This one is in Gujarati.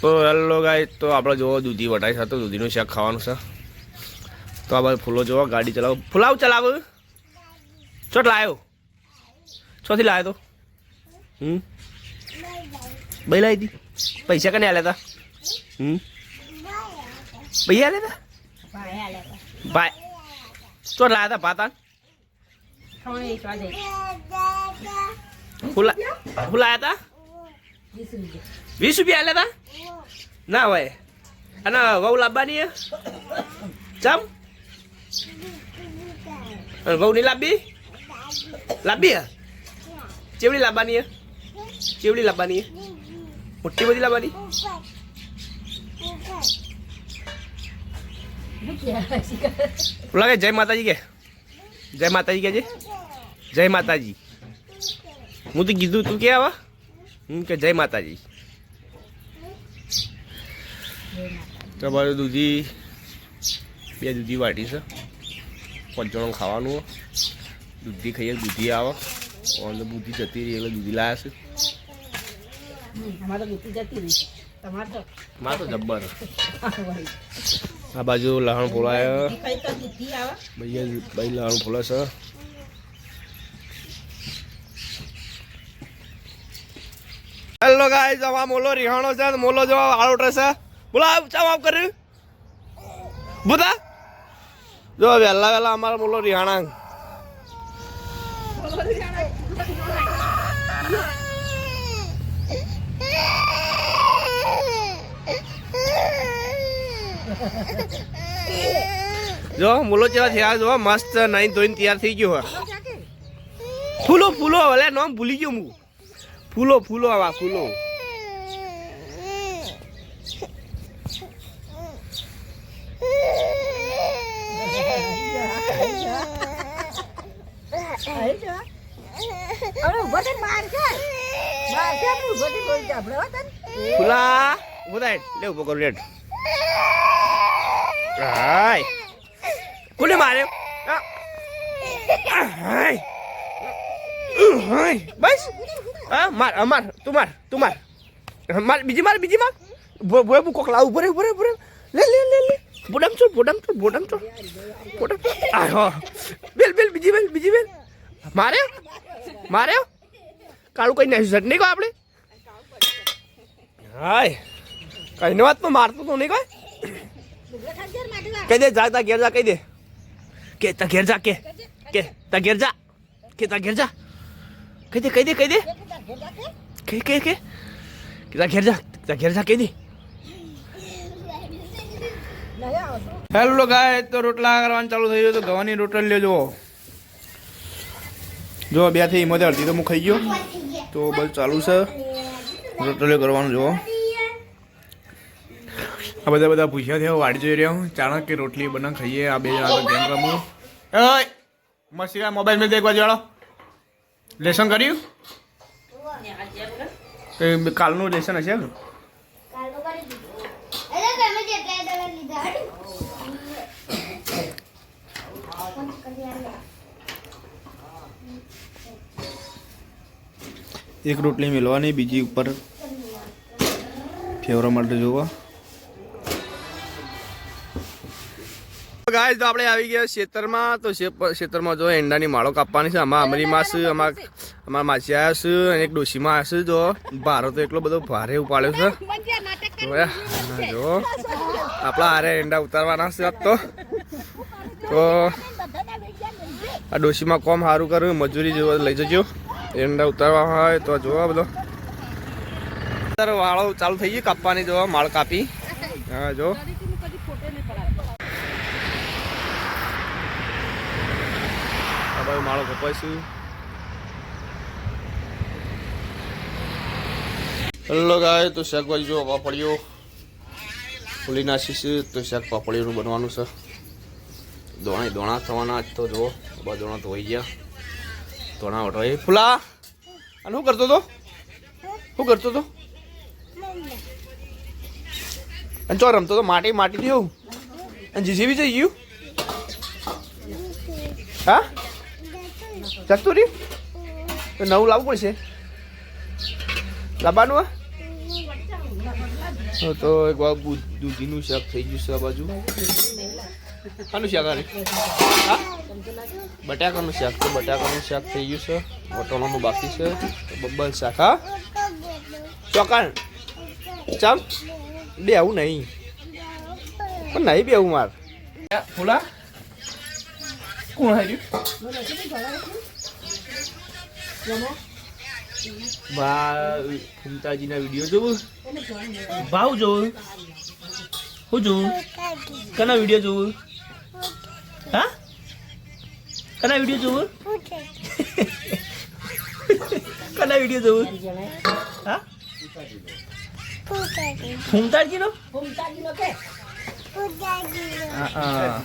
તો હેલો ગાય તો આપણે જોવો દૂધી વટાઈ છે તો દૂધીનું શાક ખાવાનું છે. તો આ બાજુ ફૂલો જોવો ગાડી ચલાવો. ફૂલાવ ચલાવ. ચોટ લાવ્યો છોથી લાવ્યો તો. હમ? ભાઈ લાવી હતી પૈસા કને આલ્યા હતા હમ? ભાઈ આલ્યા હતા ભાઈ. ચોટ લાવ્યા હતા પાતા ફૂલા ફૂલાયા હતા વીસ રૂપિયા આલ્યા તા? ના હોય. અને વહુ લાવવાની? ચમ? વહુ નહીં લાવવી લાવવી હે? ચેવડી હે? ચેવડી લાવવાની મોટી બધી લાવવાની લાગે જય માતાજી કે? જય માતાજી કે જય માતાજી. હું તો કીધું તું કે આવા? હું કે જય માતાજી. તમારે દૂધી બે દૂધી વાટી છે. પાંચ જણો ખાવાનું દૂધી ખાઈએ દૂધી આવે. ઓન બુદ્ધિ જતી રહી એટલે દૂધી લાયા છે. તમારે તો જબ્બર. આ બાજુ લહણ ફોલાય. ભાઈ લહણ ફોલા છે હેલો ગાઈસ આવા મોલો રિહાણો છે મોલો જો આળો છે. બોલા ચાવ આપ કર્યું બુધા? જો, વહેલા વહેલા અમારા મોલો રિહાણા. જો, મુલો ચેવા થયા? જો, મસ્ત નાઈન ધોઈને તૈયાર થઈ ગયો ફૂલો ફૂલો ભલે નામ ભૂલી ગયો હું. ફૂલો ફૂલો આવા ફૂલો. ફૂલા ઊભો થાય. લે ઊભો હાય. કોને માર્યો? હાય. હાય બસ. હા, માર અમાર માર, તું માર તું માર. માર, બીજી માર બીજી માર. ભો ભો ભો, કોક લાવું ભરે ભરે રે ઊભો લે લે લે લે. બોડમ છો બોડમ છો બોડમ છો. બોડમ આ, હો. બેલ બેલ, બીજી બેલ બીજી બેલ. મારે? મારે? કાળું કઈ નાખ્યું નહીં કહો આપણે. હાય. કઈ વાત તો મારતો તો નહીં કોઈ કહી દે, જા, તા ઘેર જા, કહી દે. કે, તા ઘેર જા, કે. કે, તા ઘેર જા. કે, તા ઘેર જા. કહી દે કહી દે કહી દે કે કે કે કે તા ઘેર જા જા ઘેર જા કહી દે હેલો ગાય તો રોટલા કરવાનું ચાલુ થઈ ગયું તો ગવાની રોટલી લેજો જો બેથી મધે અડધી તો હું ખાઈ ગયો. તો બસ ચાલુ છે. રોટલીઓ કરવાનું જુઓ. આ બધા બધા પૂછ્યા થયા વાડી જોઈ રહ્યા હું. ચાણક કે રોટલી બના ખાઈએ આ બે જણા ગેમ રમું. ઓય મસ્તી મોબાઈલ મેં દેખવા જાણો લેસન કર્યું? એ કાલનું લેસન હશે ને એક રોટલી મેળવાની બીજી ઉપર ફેવરા માટે જોવા. ગાય તો આપણે આવી ગયા ખેતરમાં તો ખેતરમાં જો એંડાની માળો કાપવાની છે. આમાં અમારી માસ આમાં અમારા માસી આવ્યા છે અને એક ડોશીમાં આવ્યા છે. જો, ભારો તો એટલો બધો ભારે ઉપાડ્યો છે? જો. આપણા હારે એંડા ઉતારવાના છે આજ તો. તો આ ડોશીમાં કોમ સારું કર્યું. મજૂરી જેવો લઈ જજો. એંડા ઉતારવા હોય તો જોવા બધો. અત્યારે વાળો ચાલુ થઈ ગયો કાપવાની, જો, માળ કાપી. હા, જો. બાજુ માળો કપાઈશું. હેલો ગાય તો શાકભાજી જો પાપડીઓ. ફૂલી નાખીશું તો શાક પાપડીઓનું બનવાનું છે. દોણા દોણા થવાના આજ તો જુઓ બધા દોણા ધોઈ ગયા. દોણા વટવાઈ ફૂલા! અને શું કરતો તો શું કરતો તો અને ચો રમતો તો માટી માટી થયું અને જીસીબી જઈ ગયું? હા? જતું રહ્યું તો નવું લાવવું પડશે. લાવવાનું, હા? તો એક વાર દૂધીનું શાક થઈ ગયું છે આ બાજુ. શાનું શાક આને હા? બટાકાનું શાક તો બટાકાનું શાક થઈ ગયું છે. વટોણાનું બાકી છે. બબ્બલ શાક, હા? ચોકાણ. ચાલ. બે આવું નહીં. પણ નહીં બે આવું માર. ફૂલા? કોણ હાર્યું? ફૂમતાજીના વીડિયો જોવું? ભાવ જોવું? હું જોવું કના વીડિયો જોવું? હા? કના વીડિયો જોવું? કના વીડિયો જોવું? હા? ફૂમતાજી નો ફૂમતાજીનો કે? હા હા.